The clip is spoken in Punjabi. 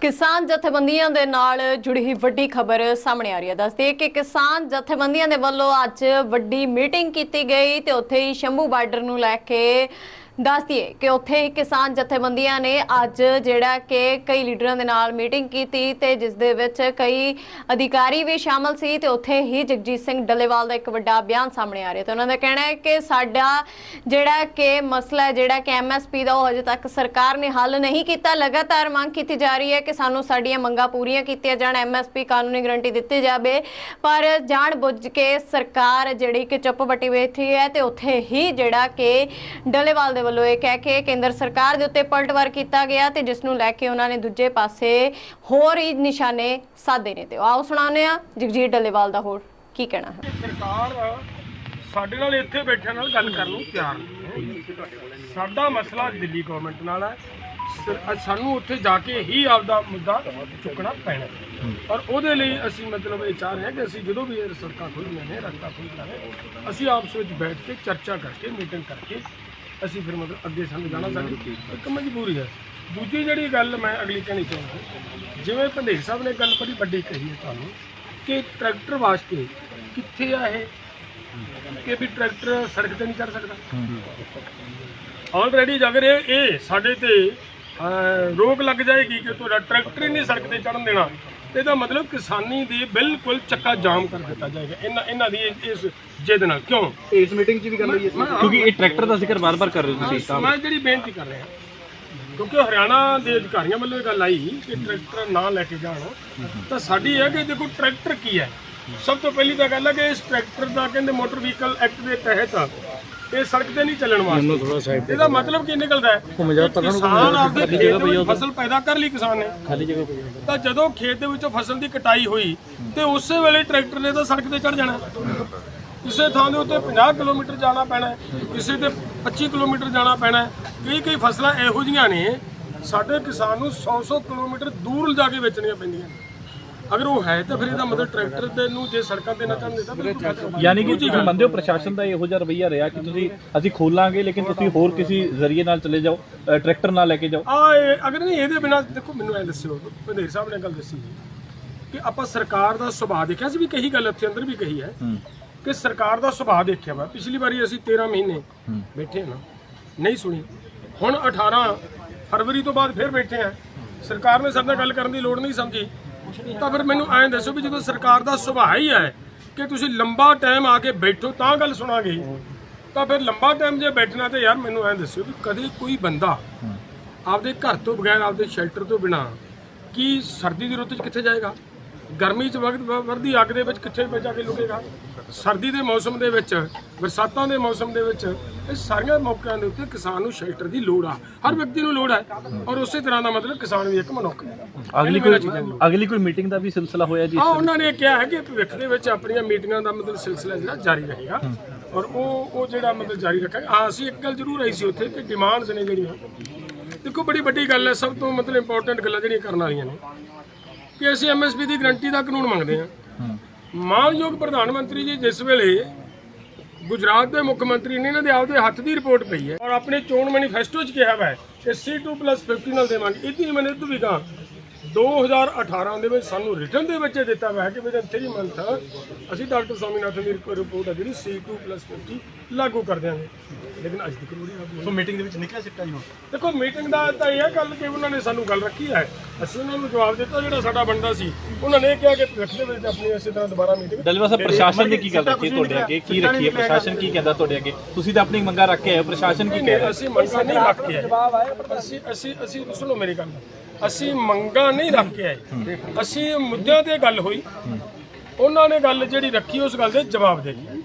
ਕਿਸਾਨ ਜਥੇਬੰਦੀਆਂ ਦੇ ਨਾਲ ਜੁੜੀ ਹੋਈ ਵੱਡੀ ਖਬਰ ਸਾਹਮਣੇ ਆ ਰਹੀ ਹੈ। ਦੱਸਦੀ ਕਿ ਕਿਸਾਨ ਜਥੇਬੰਦੀਆਂ ਦੇ ਵੱਲੋਂ ਅੱਜ ਵੱਡੀ ਮੀਟਿੰਗ ਕੀਤੀ ਗਈ ਤੇ ਉੱਥੇ ਹੀ ਸ਼ੰਭੂ ਬਾਰਡਰ ਨੂੰ ਲੈ ਕੇ ਦੱਸਦੀ ਹੈ ਕਿ ਉੱਥੇ ਹੀ ਕਿਸਾਨ ਜਥੇਬੰਦੀਆਂ ਨੇ ਅੱਜ ਜਿਹੜਾ ਕਿ ਕਈ ਲੀਡਰਾਂ ਦੇ ਨਾਲ ਮੀਟਿੰਗ ਕੀਤੀ ਤੇ ਜਿਸ ਦੇ ਵਿੱਚ ਕਈ ਅਧਿਕਾਰੀ ਵੀ ਸ਼ਾਮਲ ਸੀ ਤੇ ਉੱਥੇ ਹੀ ਜਗਜੀਤ ਸਿੰਘ ਡੱਲੇਵਾਲ ਦਾ ਇੱਕ ਵੱਡਾ ਬਿਆਨ ਸਾਹਮਣੇ ਆ ਰਿਹਾ ਤੇ ਉਹਨਾਂ ਦਾ ਕਹਿਣਾ ਹੈ ਕਿ ਸਾਡਾ ਜਿਹੜਾ ਕਿ ਮਸਲਾ ਜਿਹੜਾ ਕਿ ਐਮਐਸਪੀ ਦਾ ਉਹ ਹਜੇ ਤੱਕ ਸਰਕਾਰ ਨੇ ਹੱਲ ਨਹੀਂ ਕੀਤਾ, ਲਗਾਤਾਰ ਮੰਗ ਕੀਤੀ ਜਾ ਰਹੀ ਹੈ ਕਿ ਸਾਨੂੰ ਸਾਡੀਆਂ ਮੰਗਾਂ ਪੂਰੀਆਂ ਕੀਤੀਆਂ ਜਾਣ ਐਮਐਸਪੀ ਕਾਨੂੰਨੀ ਗਰੰਟੀ ਦਿੱਤੀ ਜਾਵੇ, ਪਰ ਜਾਣ ਬੁੱਝ ਕੇ ਸਰਕਾਰ ਜਿਹੜੀ ਕਿ ਚੁੱਪ ਬੱਟੀ ਬੈਠੀ ਹੈ ਤੇ ਉੱਥੇ ਹੀ ਜਿਹੜਾ ਕਿ ਡੱਲੇਵਾਲ ਦੇ ਵੱਲੋਂ ਇਹ ਕਹਿ ਕੇ ਕੇਂਦਰ ਸਰਕਾਰ ਦੇ ਉੱਤੇ ਪਲਟਵਾਰ ਕੀਤਾ ਗਿਆ ਤੇ ਜਿਸ ਨੂੰ ਲੈ ਕੇ ਉਹਨਾਂ ਨੇ ਦੂਜੇ ਪਾਸੇ ਹੋਰ ਹੀ ਨਿਸ਼ਾਨੇ ਸਾਧੇ ਨੇ। ਤੇ ਆਓ ਸੁਣਾਉਂਦੇ ਆ ਜਗਜੀਤ ਡੱਲੇਵਾਲ ਦਾ ਹੋਰ ਕੀ ਕਹਿਣਾ ਹੈ? ਸਰਕਾਰ ਸਾਡੇ ਨਾਲ ਇੱਥੇ ਬੈਠਿਆਂ ਨਾਲ ਗੱਲ ਕਰਨ ਨੂੰ ਤਿਆਰ ਨਹੀਂ ਸਾਡਾ ਮਸਲਾ ਦਿੱਲੀ ਗਵਰਨਮੈਂਟ ਨਾਲ ਹੈ। ਸਾਨੂੰ ਉੱਥੇ ਜਾ ਕੇ ਹੀ ਆਪਦਾ ਮੁੱਦਾ ਚੁੱਕਣਾ ਪੈਣਾ ਔਰ ਉਹਦੇ ਲਈ ਅਸੀਂ ਮਤਲਬ ਇਹ ਚਾਹ ਰਹੇ ਹਾਂ ਕਿ ਅਸੀਂ ਜਦੋਂ ਵੀ ਇਹ ਸੜਕਾਂ ਖੁੱਲ੍ਹੀਆਂ ਨੇ, ਰਸਤਾ ਖੁੱਲ੍ਹਦਾ ਹੈ ਅਸੀਂ ਆਪਸ ਵਿੱਚ ਬੈਠ ਕੇ ਚਰਚਾ ਕਰਕੇ ਮੀਟਿੰਗ ਕਰਕੇ ਅਸੀਂ ਫਿਰ ਮਤਲਬ ਅੱਗੇ ਸਾਨੂੰ ਜਾਣਾ ਸਾਡੀ ਇੱਕ ਮਜਬੂਰੀ ਹੈ। ਦੂਜੀ ਜਿਹੜੀ ਗੱਲ ਮੈਂ ਅਗਲੀ ਕਹਿਣੀ ਚਾਹੁੰਦਾ ਜਿਵੇਂ ਭੰਡੇਰ ਸਾਹਿਬ ਨੇ ਗੱਲ ਬੜੀ ਵੱਡੀ ਕਹੀ ਹੈ ਤੁਹਾਨੂੰ ਕਿ ਟਰੈਕਟਰ ਵਾਸਤੇ ਕਿੱਥੇ ਆ ਇਹ? ਕਿ ਵੀ ਟਰੈਕਟਰ ਸੜਕ ਤੇ ਨਹੀਂ ਚੜ ਸਕਦਾ? ਆਲਰੇਡੀ ਅਗਰ ਇਹ ਸਾਡੇ ਤੇ ਰੋਕ ਲੱਗ ਜਾਏਗੀ ਕਿ ਤੁਹਾਡਾ ਟਰੈਕਟਰ ਹੀ ਨਹੀਂ ਸੜਕ ਤੇ ਚੜਨ ਦੇਣਾ। ਇਹਦਾ ਮਤਲਬ ਕਿਸਾਨੀ ਦੀ ਬਿਲਕੁਲ ਚੱਕਾ ਜਾਮ ਕਰ ਦਿੱਤਾ ਜਾਏਗਾ। ਇਹਨਾਂ ਇਹਨਾਂ ਦੀ ਇਸ- ਜਿੱਦ ਨਾਲ। ਕਿਉਂ? ਇਸ ਮੀਟਿੰਗ 'ਚ ਵੀ ਗੱਲ ਹੋਈ ਹੈ ਕਿਉਂਕਿ ਇਹ ਟਰੈਕਟਰ ਦਾ ਜ਼ਿਕਰ ਬਾਰ-ਬਾਰ ਕਰ ਰਹੇ ਹੋ ਤੁਸੀਂ ਮੈਂ ਜਿਹੜੀ ਬੇਨਤੀ ਕਰ ਰਿਹਾ। ਕਿਉਂਕਿ ਹਰਿਆਣਾ ਦੇ ਅਧਿਕਾਰੀਆਂ ਵੱਲੋਂ ਇਹ ਗੱਲ ਆਈ ਕਿ ਟਰੈਕਟਰ ਨਾ ਲੈ ਕੇ ਜਾਣ। ਤਾਂ ਸਾਡੀ ਇਹ ਹੈ ਕਿ ਦੇਖੋ ਟਰੈਕਟਰ ਕੀ ਹੈ? ਸਭ ਤੋਂ ਪਹਿਲੀ ਤਾਂ ਗੱਲ ਹੈ ਕਿ ਇਸ ਟਰੈਕਟਰ ਦਾ ਕਹਿੰਦੇ ਮੋਟਰ ਵਹੀਕਲ ਐਕਟ ਦੇ ਤਹਿਤ ਇਹ ਸੜਕ ਤੇ ਨਹੀਂ ਚੱਲਣ ਵਾਸਤੇ। ਇਹਦਾ ਮਤਲਬ ਕੀ ਨਿਕਲਦਾ ਹੈ? ਕਿਸਾਨ ਆਪਦੇ ਖੇਤ ਦੇ ਵਿੱਚ ਫਸਲ ਪੈਦਾ ਕਰ ਲਈ ਕਿਸਾਨ ਨੇ। ਖਾਲੀ ਜਗ੍ਹਾ ਤਾਂ ਜਦੋਂ ਖੇਤ ਦੇ ਵਿੱਚੋਂ ਫਸਲ ਦੀ ਕਟਾਈ ਹੋਈ ਤੇ ਉਸੇ ਵੇਲੇ ਟਰੈਕਟਰ ਨੇ ਤਾਂ ਸੜਕ ਤੇ ਚੜ ਜਾਣਾ। ਕਿਸੇ ਥਾਂ ਦੇ ਉੱਤੇ 50 ਕਿਲੋਮੀਟਰ ਜਾਣਾ ਪੈਣਾ ਕਿਸੇ ਤੇ 25 ਕਿਲੋਮੀਟਰ ਜਾਣਾ ਪੈਣਾ। ਕਈ ਕਈ ਫਸਲਾਂ ਇਹੋ ਜਿਹੀਆਂ ਨੇ ਸਾਡੇ ਕਿਸਾਨ ਨੂੰ 100-100 ਕਿਲੋਮੀਟਰ ਦੂਰ ਜਾ ਕੇ ਵੇਚਣੀਆਂ ਪੈਂਦੀਆਂ ਨੇ। ਅਗਰ ਉਹ ਹੈ ਤਾਂ ਫਿਰ ਇਹਦਾ ਮਤਲਬ ਟਰੈਕਟਰ ਦੇ ਨੂੰ ਜੇ ਸੜਕਾਂ ਤੇ ਨਾ ਚੜ੍ਹਨ ਦਿੱਤਾ ਬਿਲਕੁਲ। ਯਾਨੀ ਕਿ ਤੁਸੀਂ ਮੰਨਦੇ ਹੋ ਪ੍ਰਸ਼ਾਸਨ ਦਾ ਇਹੋ ਜਿਹਾ ਰਵੱਈਆ ਰਿਹਾ ਕਿ ਤੁਸੀਂ ਅਸੀਂ ਖੋਲਾਂਗੇ ਲੇਕਿਨ ਤੁਸੀਂ ਹੋਰ ਕਿਸੇ ਜ਼ਰੀਏ ਨਾਲ ਚਲੇ ਜਾਓ ਟਰੈਕਟਰ ਨਾਲ ਲੈ ਕੇ ਜਾਓ। ਆ ਅਗਰ ਨਹੀਂ ਇਹਦੇ ਬਿਨਾ ਦੇਖੋ ਮੈਨੂੰ ਐ ਦੱਸਿਓ ਪੰਧੇਰ ਸਾਹਿਬ ਨੇ ਗੱਲ ਦੱਸੀ ਕਿ ਆਪਾਂ ਸਰਕਾਰ ਦਾ ਸੁਭਾਅ ਦੇਖਿਆ ਸੀ ਵੀ ਕਹੀ ਗੱਲ ਇੱਥੇ ਅੰਦਰ ਵੀ ਕਹੀ ਹੈ ਕਿ ਸਰਕਾਰ ਦਾ ਸੁਭਾਅ ਦੇਖਿਆ ਵਾ। ਪਿਛਲੀ ਵਾਰੀ ਅਸੀਂ 13 ਮਹੀਨੇ ਬੈਠੇ ਨਾ ਨਹੀਂ ਸੁਣੀ। ਹੁਣ 18 ਫਰਵਰੀ ਤੋਂ ਬਾਅਦ ਫਿਰ ਬੈਠੇ ਆ ਸਰਕਾਰ ਨੇ ਸਾਡੇ ਨਾਲ ਗੱਲ ਕਰਨ ਦੀ ਲੋੜ ਨਹੀਂ ਸਮਝੀ। ਤਾਂ ਫਿਰ ਮੈਨੂੰ ਐਂ ਦੱਸੋ ਵੀ ਜਦੋਂ ਸਰਕਾਰ ਦਾ ਸੁਭਾਅ ਹੀ ਹੈ ਕਿ ਤੁਸੀਂ ਲੰਬਾ ਟਾਈਮ ਆ ਕੇ ਬੈਠੋ ਤਾਂ ਗੱਲ ਸੁਣਾਂਗੇ। ਤਾਂ ਫਿਰ ਲੰਬਾ ਟਾਈਮ ਜੇ ਬੈਠਣਾ ਤੇ ਯਾਰ ਮੈਨੂੰ ਐਂ ਦੱਸਿਓ ਵੀ ਕਦੇ ਕੋਈ ਬੰਦਾ ਆਪਦੇ ਘਰ ਤੋਂ ਬਗੈਰ ਆਪਦੇ ਸ਼ੈਲਟਰ ਤੋਂ ਬਿਨਾ ਕੀ ਸਰਦੀ ਦੀ ਰੁੱਤ 'ਚ ਕਿੱਥੇ ਜਾਏਗਾ? ਗਰਮੀ 'ਚ ਵਕਤ ਵਰਦੀ ਅੱਗ ਦੇ ਵਿੱਚ ਕਿੱਥੇ ਜਾ ਕੇ ਲੁਕੇਗਾ। ਸਰਦੀ ਦੇ ਮੌਸਮ ਦੇ ਵਿੱਚ ਬਰਸਾਤਾਂ ਦੇ ਮੌਸਮ ਦੇ ਵਿੱਚ ਇਹ ਸਾਰੀਆਂ ਮੌਕਿਆਂ ਦੇ ਉੱਤੇ ਕਿਸਾਨ ਨੂੰ ਸ਼ੈਲਟਰ ਦੀ ਲੋੜ ਆ। ਹਰ ਵਿਅਕਤੀ ਨੂੰ ਲੋੜ ਹੈ ਔਰ ਉਸੇ ਤਰ੍ਹਾਂ ਦਾ ਮਤਲਬ ਕਿਸਾਨ ਵੀ ਇੱਕ ਮਨੁੱਖ ਹੈ। ਅਗਲੀ ਕੋਈ ਅਗਲੀ ਕੋਈ ਮੀਟਿੰਗ ਦਾ ਵੀ ਸਿਲਸਿਲਾ ਹੋਇਆ ਜੀ ਆ ਉਹਨਾਂ ਨੇ ਕਿਹਾ ਹੈ ਕਿ ਭਵਿੱਖ ਦੇ ਵਿੱਚ ਆਪਣੀਆਂ ਮੀਟਿੰਗਾਂ ਦਾ ਮਤਲਬ ਸਿਲਸਿਲਾ ਜਿਹੜਾ ਜਾਰੀ ਰਹੇਗਾ। ਔਰ ਉਹ ਉਹ ਜਿਹੜਾ ਮਤਲਬ ਜਾਰੀ ਰੱਖਾਂਗੇ। ਹਾਂ ਅਸੀਂ ਇੱਕ ਗੱਲ ਜ਼ਰੂਰ ਆਈ ਸੀ ਉੱਥੇ ਕਿ ਡਿਮਾਂਡਸ ਨੇ ਜਿਹੜੀਆਂ। ਦੇਖੋ ਬੜੀ ਵੱਡੀ ਗੱਲ ਹੈ ਸਭ ਤੋਂ ਮਤਲਬ ਇੰਪੋਰਟੈਂਟ ਗੱਲਾਂ ਜਿਹੜੀਆਂ ਕਰਨ ਵਾਲੀਆਂ ਨੇ। ਕਿ ਅਸੀਂ ਐਮਐਸਪੀ ਦੀ ਗਰੰਟੀ ਦਾ ਕਾਨੂੰਨ ਮੰਗਦੇ ਹਾਂ। ਮਾਨਯੋਗ ਪ੍ਰਧਾਨ ਮੰਤਰੀ ਜੀ ਜਿਸ ਵੇਲੇ ਗੁਜਰਾਤ ਦੇ ਮੁੱਖ ਮੰਤਰੀ ਨੇ ਇਹਨਾਂ ਦੇ ਆਪਦੇ ਹੱਥ ਦੀ ਰਿਪੋਰਟ ਪਈ ਹੈ ਔਰ ਆਪਣੇ ਚੋਣ ਮੈਨੀਫੈਸਟੋ 'ਚ ਕਿਹਾ ਹੈ ਕਿ C2+50 ਨਾਲ ਦੇਵਾਂਗੇ। ਇਤਨੀ ਮੈਨੇ ਤੋਂ ਵੀ ਕਹਾ। 2018 ਦੇ ਵਿੱਚ ਸਾਨੂੰ ਰਿਟਰਨ ਦੇ ਵਿੱਚ ਦਿੱਤਾ ਹੋਇਆ ਹੈ ਕਿ ਵਿਦਨ 3 ਮੰਥ ਅਸੀਂ ਡਾਕਟਰ ਸਵਾਮੀਨਾਥਨ ਦੀ ਰਿਪੋਰਟ ਹੈ ਜਿਹੜੀ C2+50 ਲਾਗੂ ਕਰ ਦਿਆਂਗੇ। ਲੇਕਿਨ ਅੱਜ ਤੱਕ ਨਹੀਂ ਲਾਗੂ ਸੋ ਮੀਟਿੰਗ ਦੇ ਵਿੱਚ ਨਿਕਲਿਆ ਸਿੱਟਾ ਜੀ ਹੁਣ? ਦੇਖੋ ਮੀਟਿੰਗ ਦਾ ਤਾਂ ਇਹ ਹੈ ਗੱਲ ਕਿ ਉਹਨਾਂ ਨੇ ਸਾਨੂੰ ਗੱਲ ਰੱਖੀ ਹੈ। ਅਸੀਂ ਉਹਨਾਂ ਨੂੰ ਜਵਾਬ ਦਿੱਤਾ ਜਿਹੜਾ ਸਾਡਾ ਬਣਦਾ ਸੀ। ਉਹਨਾਂ ਨੇ ਕਿਹਾ ਕਿ ਭਵਿੱਖ ਦੇ ਵਿੱਚ ਆਪਣੀ ਇਸੇ ਤਰ੍ਹਾਂ ਦੁਬਾਰਾ ਮੀਟਿੰਗ ਦਲਵਾ ਸਾਹਿਬ ਪ੍ਰਸ਼ਾਸਨ ਨੇ ਕੀ ਗੱਲ ਰੱਖੀ ਹੈ ਤੁਹਾਡੇ ਅੱਗੇ? ਕੀ ਰੱਖੀ ਹੈ? ਪ੍ਰਸ਼ਾਸਨ ਕੀ ਕਹਿੰਦਾ ਤੁਹਾਡੇ ਅੱਗੇ? ਤੁਸੀਂ ਤਾਂ ਆਪਣੀ ਮੰਗਾਂ ਰੱਖ ਕੇ ਆਏ ਹੋ ਪ੍ਰਸ਼ਾਸਨ ਕੀ ਕਹਿ ਰਿਹਾ? ਅਸੀਂ ਮੰਗਾਂ ਨਹੀਂ ਰੱਖ ਕੇ ਆਏ ਅਸੀਂ ਅਸੀਂ ਅਸੀਂ ਸੁਣੋ ਮੇਰੀ ਗੱਲ। ਅਸੀਂ ਮੰਗਾਂ ਨਹੀਂ ਰੱਖ ਕੇ ਆਏ। ਅਸੀਂ ਮੁੱਦਿਆਂ ਤੇ ਗੱਲ ਹੋਈ। ਉਹਨਾਂ ਨੇ ਗੱਲ ਜਿਹੜੀ ਰੱਖੀ ਉਸ ਗੱਲ ਦੇ ਜਵਾਬ ਦੇ ਦਿੱਤੇ।